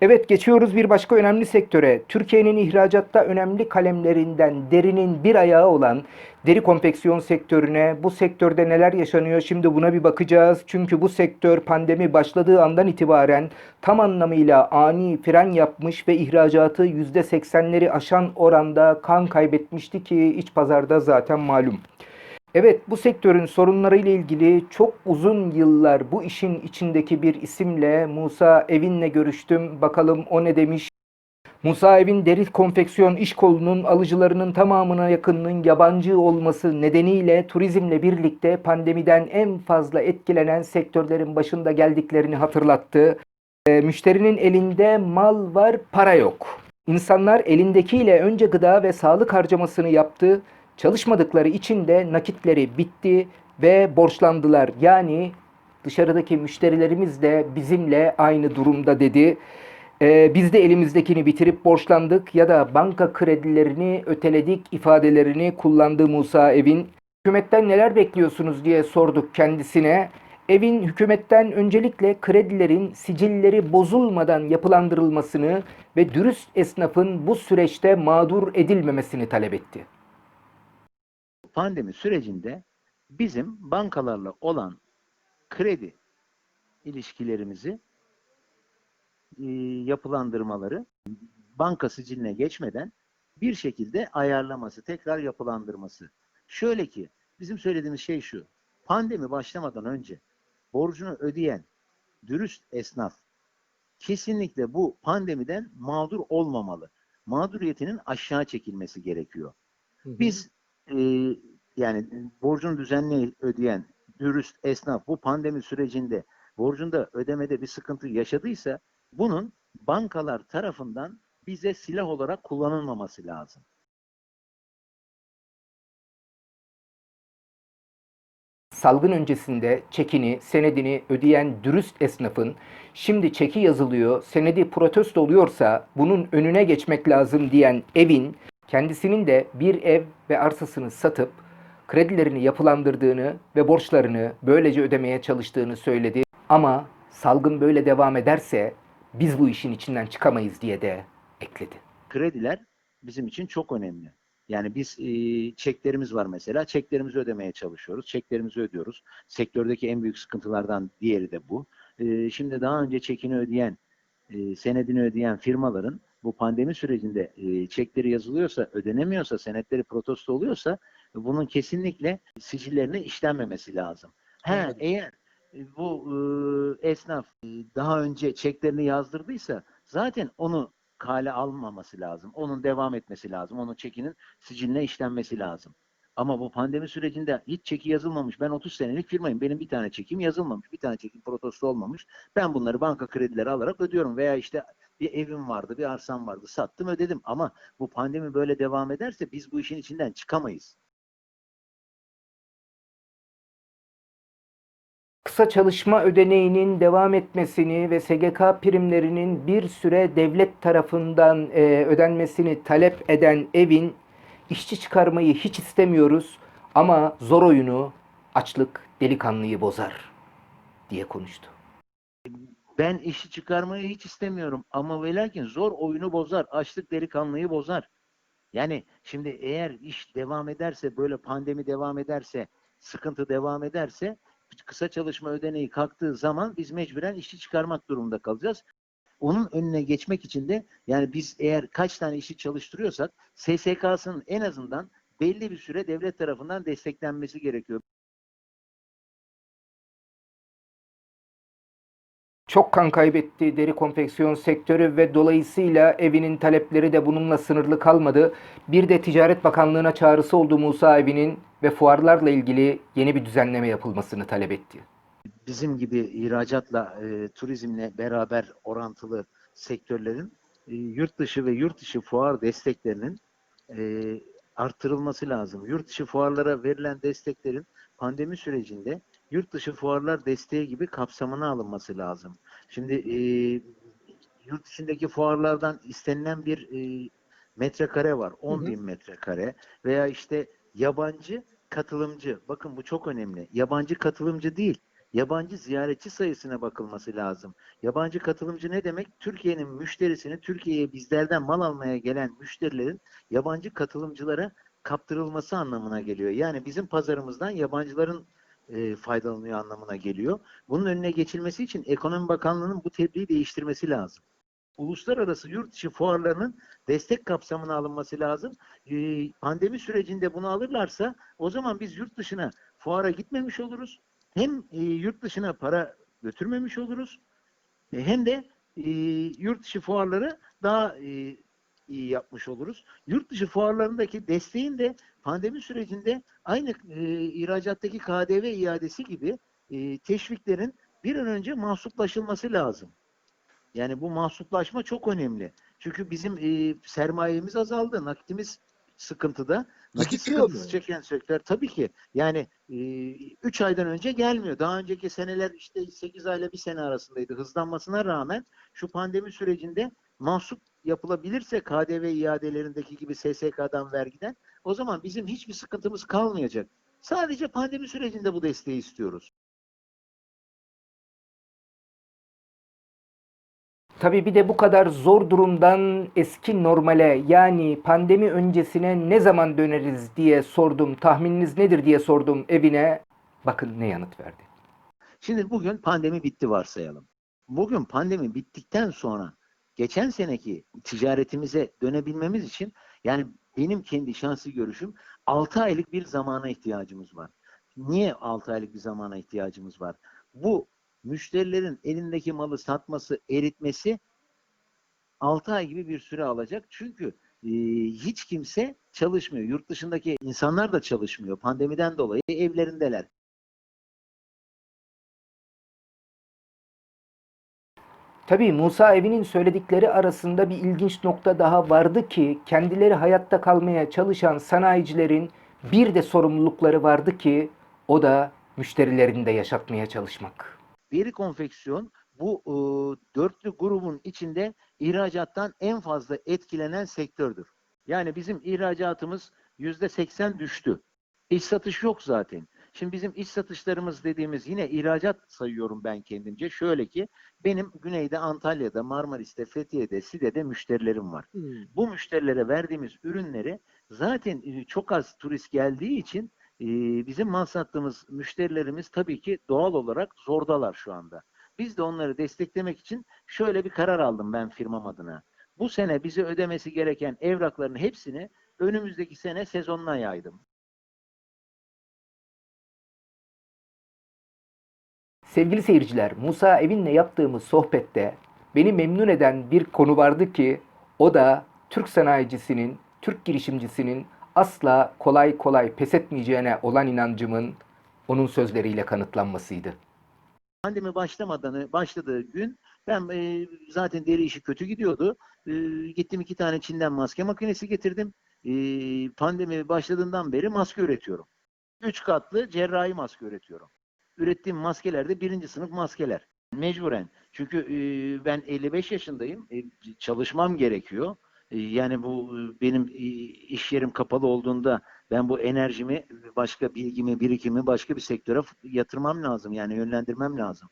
Evet geçiyoruz bir başka önemli sektöre. Türkiye'nin ihracatta önemli kalemlerinden derinin bir ayağı olan deri konfeksiyon sektörüne. Bu sektörde neler yaşanıyor şimdi buna bir bakacağız. Çünkü bu sektör pandemi başladığı andan itibaren tam anlamıyla ani fren yapmış ve ihracatı %80'leri aşan oranda kan kaybetmişti ki iç pazarda zaten malum. Evet, bu sektörün sorunlarıyla ilgili çok uzun yıllar bu işin içindeki bir isimle Musa Evin'le görüştüm. Bakalım o ne demiş? Musa Evin Deri Konfeksiyon İş Kolu'nun alıcılarının tamamına yakınının yabancı olması nedeniyle turizmle birlikte pandemiden en fazla etkilenen sektörlerin başında geldiklerini hatırlattı. E, müşterinin elinde mal var, para yok. İnsanlar elindekiyle önce gıda ve sağlık harcamasını yaptı. Çalışmadıkları için de nakitleri bitti ve borçlandılar. Yani dışarıdaki müşterilerimiz de bizimle aynı durumda dedi. Ee, biz de elimizdekini bitirip borçlandık ya da banka kredilerini öteledik ifadelerini kullandı Musa Evin. Hükümetten neler bekliyorsunuz diye sorduk kendisine. Evin hükümetten öncelikle kredilerin sicilleri bozulmadan yapılandırılmasını ve dürüst esnafın bu süreçte mağdur edilmemesini talep etti. Pandemi sürecinde bizim bankalarla olan kredi ilişkilerimizi e, yapılandırmaları banka siciline geçmeden bir şekilde ayarlaması, tekrar yapılandırması. Şöyle ki bizim söylediğimiz şey şu. Pandemi başlamadan önce borcunu ödeyen dürüst esnaf kesinlikle bu pandemiden mağdur olmamalı. Mağduriyetinin aşağı çekilmesi gerekiyor. Biz e, yani borcunu düzenli ödeyen dürüst esnaf bu pandemi sürecinde borcunda ödemede bir sıkıntı yaşadıysa bunun bankalar tarafından bize silah olarak kullanılmaması lazım. Salgın öncesinde çekini, senedini ödeyen dürüst esnafın şimdi çeki yazılıyor, senedi protesto oluyorsa bunun önüne geçmek lazım diyen evin kendisinin de bir ev ve arsasını satıp kredilerini yapılandırdığını ve borçlarını böylece ödemeye çalıştığını söyledi. Ama salgın böyle devam ederse biz bu işin içinden çıkamayız diye de ekledi. Krediler bizim için çok önemli. Yani biz e, çeklerimiz var mesela. Çeklerimizi ödemeye çalışıyoruz. Çeklerimizi ödüyoruz. Sektördeki en büyük sıkıntılardan diğeri de bu. E, şimdi daha önce çekini ödeyen, e, senedini ödeyen firmaların bu pandemi sürecinde e, çekleri yazılıyorsa, ödenemiyorsa, senetleri protesto oluyorsa bunun kesinlikle sicillerine işlenmemesi lazım. He, Anladım. eğer bu e, esnaf daha önce çeklerini yazdırdıysa zaten onu kale almaması lazım. Onun devam etmesi lazım. Onun çekinin siciline işlenmesi lazım. Ama bu pandemi sürecinde hiç çeki yazılmamış. Ben 30 senelik firmayım. Benim bir tane çekim yazılmamış. Bir tane çekim protesto olmamış. Ben bunları banka kredileri alarak ödüyorum. Veya işte bir evim vardı, bir arsam vardı. Sattım, ödedim. Ama bu pandemi böyle devam ederse biz bu işin içinden çıkamayız. Kısa çalışma ödeneğinin devam etmesini ve SGK primlerinin bir süre devlet tarafından e, ödenmesini talep eden evin işçi çıkarmayı hiç istemiyoruz ama zor oyunu açlık delikanlıyı bozar diye konuştu. Ben işi çıkarmayı hiç istemiyorum ama ve lakin zor oyunu bozar, açlık delikanlıyı bozar. Yani şimdi eğer iş devam ederse, böyle pandemi devam ederse, sıkıntı devam ederse, kısa çalışma ödeneği kalktığı zaman biz mecburen işçi çıkarmak durumunda kalacağız. Onun önüne geçmek için de yani biz eğer kaç tane işi çalıştırıyorsak SSK'sının en azından belli bir süre devlet tarafından desteklenmesi gerekiyor. Çok kan kaybetti deri konfeksiyon sektörü ve dolayısıyla evinin talepleri de bununla sınırlı kalmadı. Bir de Ticaret Bakanlığı'na çağrısı oldu Musa Evi'nin ve fuarlarla ilgili yeni bir düzenleme yapılmasını talep etti. bizim gibi ihracatla, e, turizmle beraber orantılı sektörlerin e, yurt dışı ve yurt dışı fuar desteklerinin e, arttırılması lazım. Yurt dışı fuarlara verilen desteklerin pandemi sürecinde yurt dışı fuarlar desteği gibi kapsamına alınması lazım. Şimdi e, yurt dışındaki fuarlardan istenilen bir e, metrekare var. 10 bin metrekare veya işte yabancı katılımcı. Bakın bu çok önemli. Yabancı katılımcı değil. yabancı ziyaretçi sayısına bakılması lazım. Yabancı katılımcı ne demek? Türkiye'nin müşterisini, Türkiye'ye bizlerden mal almaya gelen müşterilerin yabancı katılımcılara kaptırılması anlamına geliyor. Yani bizim pazarımızdan yabancıların e, faydalanıyor anlamına geliyor. Bunun önüne geçilmesi için Ekonomi Bakanlığı'nın bu tebliği değiştirmesi lazım. Uluslararası yurt dışı fuarlarının destek kapsamına alınması lazım. Ee, pandemi sürecinde bunu alırlarsa o zaman biz yurt dışına fuara gitmemiş oluruz. Hem e, yurt dışına para götürmemiş oluruz. e, hem de e, yurt dışı fuarları daha e, iyi yapmış oluruz. Yurt dışı fuarlarındaki desteğin de pandemi sürecinde aynı e, ihracattaki KDV iadesi gibi e, teşviklerin bir an önce mahsuplaşılması lazım. Yani bu mahsuplaşma çok önemli. Çünkü bizim e, sermayemiz azaldı, nakitimiz sıkıntıda. Nakit sıkıntısı mu? çeken sektör tabii ki. Yani 3 aydan önce gelmiyor. Daha önceki seneler işte 8 ayla bir sene arasındaydı. Hızlanmasına rağmen şu pandemi sürecinde mahsup yapılabilirse KDV iadelerindeki gibi SSK'dan vergiden o zaman bizim hiçbir sıkıntımız kalmayacak. Sadece pandemi sürecinde bu desteği istiyoruz. Tabii bir de bu kadar zor durumdan eski normale yani pandemi öncesine ne zaman döneriz diye sordum. Tahmininiz nedir diye sordum evine. Bakın ne yanıt verdi. Şimdi bugün pandemi bitti varsayalım. Bugün pandemi bittikten sonra geçen seneki ticaretimize dönebilmemiz için yani benim kendi şahsi görüşüm 6 aylık bir zamana ihtiyacımız var. Niye 6 aylık bir zamana ihtiyacımız var? Bu müşterilerin elindeki malı satması, eritmesi 6 ay gibi bir süre alacak. Çünkü e, hiç kimse çalışmıyor. Yurt dışındaki insanlar da çalışmıyor. Pandemiden dolayı evlerindeler. Tabii Musa Evi'nin söyledikleri arasında bir ilginç nokta daha vardı ki kendileri hayatta kalmaya çalışan sanayicilerin bir de sorumlulukları vardı ki o da müşterilerini de yaşatmaya çalışmak. Deri konfeksiyon bu e, dörtlü grubun içinde ihracattan en fazla etkilenen sektördür. Yani bizim ihracatımız yüzde seksen düştü. İç satış yok zaten. Şimdi bizim iç satışlarımız dediğimiz yine ihracat sayıyorum ben kendimce. Şöyle ki benim güneyde Antalya'da, Marmaris'te, Fethiye'de, Side'de müşterilerim var. Hmm. Bu müşterilere verdiğimiz ürünleri zaten e, çok az turist geldiği için e, bizim mal sattığımız müşterilerimiz tabii ki doğal olarak zordalar şu anda. Biz de onları desteklemek için şöyle bir karar aldım ben firmam adına. Bu sene bize ödemesi gereken evrakların hepsini önümüzdeki sene sezonuna yaydım. Sevgili seyirciler, Musa Evin'le yaptığımız sohbette beni memnun eden bir konu vardı ki o da Türk sanayicisinin, Türk girişimcisinin asla kolay kolay pes etmeyeceğine olan inancımın onun sözleriyle kanıtlanmasıydı. Pandemi başlamadan başladığı gün ben e, zaten deri işi kötü gidiyordu. E, gittim iki tane Çin'den maske makinesi getirdim. E, pandemi başladığından beri maske üretiyorum. Üç katlı cerrahi maske üretiyorum. Ürettiğim maskeler de birinci sınıf maskeler. Mecburen. Çünkü e, ben 55 yaşındayım. E, çalışmam gerekiyor. E, yani bu e, benim e, iş yerim kapalı olduğunda ben bu enerjimi, başka bilgimi, birikimi başka bir sektöre yatırmam lazım. Yani yönlendirmem lazım.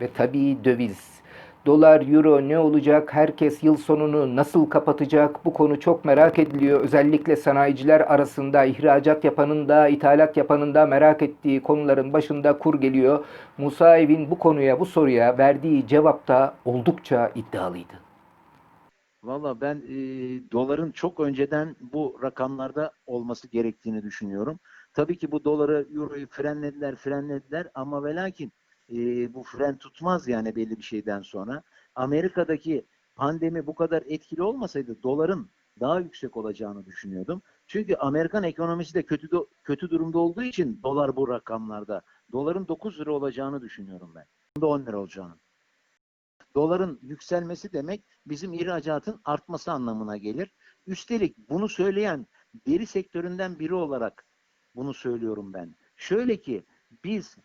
Ve tabii döviz. Dolar, euro ne olacak? Herkes yıl sonunu nasıl kapatacak? Bu konu çok merak ediliyor. Özellikle sanayiciler arasında ihracat yapanın da ithalat yapanın da merak ettiği konuların başında kur geliyor. Musa Evin bu konuya, bu soruya verdiği cevapta oldukça iddialıydı. Valla ben e, doların çok önceden bu rakamlarda olması gerektiğini düşünüyorum. Tabii ki bu doları, euroyu frenlediler, frenlediler ama ve lakin e, bu fren tutmaz yani belli bir şeyden sonra. Amerika'daki pandemi bu kadar etkili olmasaydı doların daha yüksek olacağını düşünüyordum. Çünkü Amerikan ekonomisi de kötü do- kötü durumda olduğu için dolar bu rakamlarda. Doların 9 lira olacağını düşünüyorum ben. 10 lira olacağını. Doların yükselmesi demek bizim ihracatın artması anlamına gelir. Üstelik bunu söyleyen deri sektöründen biri olarak bunu söylüyorum ben. Şöyle ki biz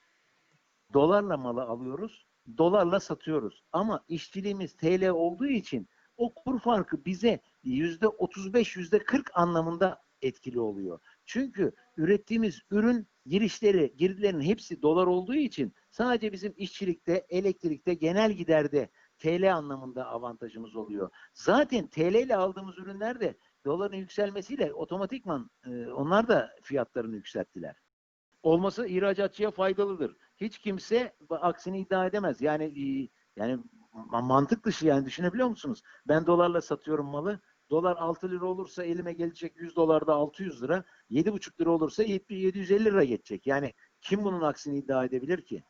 dolarla malı alıyoruz, dolarla satıyoruz. Ama işçiliğimiz TL olduğu için o kur farkı bize yüzde 35, yüzde 40 anlamında etkili oluyor. Çünkü ürettiğimiz ürün girişleri, girdilerin hepsi dolar olduğu için sadece bizim işçilikte, elektrikte, genel giderde TL anlamında avantajımız oluyor. Zaten TL ile aldığımız ürünler de doların yükselmesiyle otomatikman e, onlar da fiyatlarını yükselttiler. Olması ihracatçıya faydalıdır. Hiç kimse aksini iddia edemez. Yani e, yani ma- mantık dışı yani düşünebiliyor musunuz? Ben dolarla satıyorum malı. Dolar 6 lira olursa elime gelecek 100 dolarda 600 lira. 7,5 lira olursa 750 lira geçecek. Yani kim bunun aksini iddia edebilir ki?